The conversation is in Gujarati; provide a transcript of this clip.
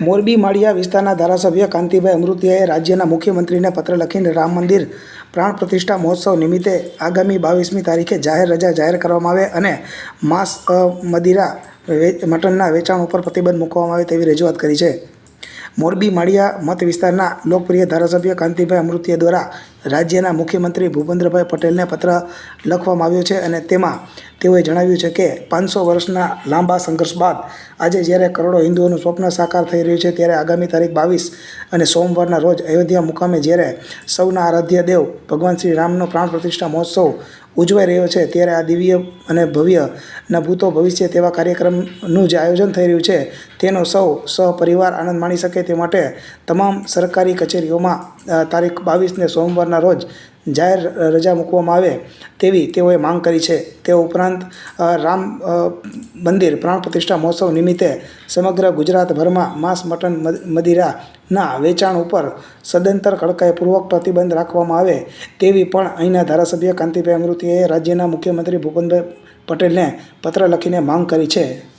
મોરબી માળિયા વિસ્તારના ધારાસભ્ય કાંતિભાઈ અમૃતિયાએ રાજ્યના મુખ્યમંત્રીને પત્ર લખીને રામ મંદિર પ્રાણ પ્રતિષ્ઠા મહોત્સવ નિમિત્તે આગામી બાવીસમી તારીખે જાહેર રજા જાહેર કરવામાં આવે અને માંસ મદિરા મટનના વેચાણ ઉપર પ્રતિબંધ મૂકવામાં આવે તેવી રજૂઆત કરી છે. મોરબી માળિયા મત વિસ્તારના લોકપ્રિય ધારાસભ્ય કાંતિભાઈ અમૃતિયા દ્વારા રાજ્યના મુખ્યમંત્રી ભૂપેન્દ્રભાઈ પટેલને પત્ર લખવામાં આવ્યો છે અને તેમાં તેઓએ જણાવ્યું છે કે પાંચસો વર્ષના લાંબા સંઘર્ષ બાદ આજે જ્યારે કરોડો હિન્દુઓનું સ્વપ્ન સાકાર થઈ રહ્યું છે ત્યારે આગામી તારીખ બાવીસ અને સોમવારના રોજ અયોધ્યા મુકામે જ્યારે સૌના આરાધ્ય દેવ ભગવાન શ્રી રામનો પ્રાણ પ્રતિષ્ઠા મહોત્સવ ઉજવાઈ રહ્યો છે ત્યારે આ દિવ્ય અને ભવ્ય ભૂતો ભવિષ્ય તેવા કાર્યક્રમનું જે આયોજન થઈ રહ્યું છે તેનો સૌ સહપરિવાર આનંદ માણી શકે તે માટે તમામ સરકારી કચેરીઓમાં તારીખ બાવીસને સોમવારના રોજ જાહેર રજા મૂકવામાં આવે તેવી તેઓએ માંગ કરી છે. તે ઉપરાંત રામ મંદિર પ્રાણ પ્રતિષ્ઠા મહોત્સવ નિમિત્તે સમગ્ર ગુજરાતભરમાં માંસ મટન મદ- મદિરાના વેચાણ ઉપર સદંતર કડકાઈપૂર્વક પ્રતિબંધ રાખવામાં આવે તેવી પણ અહીંના ધારાસભ્ય કાંતિભાઈ અમૃતિએ રાજ્યના મુખ્યમંત્રી ભૂપેન્દ્ર પટેલને પત્ર લખીને માંગ કરી છે.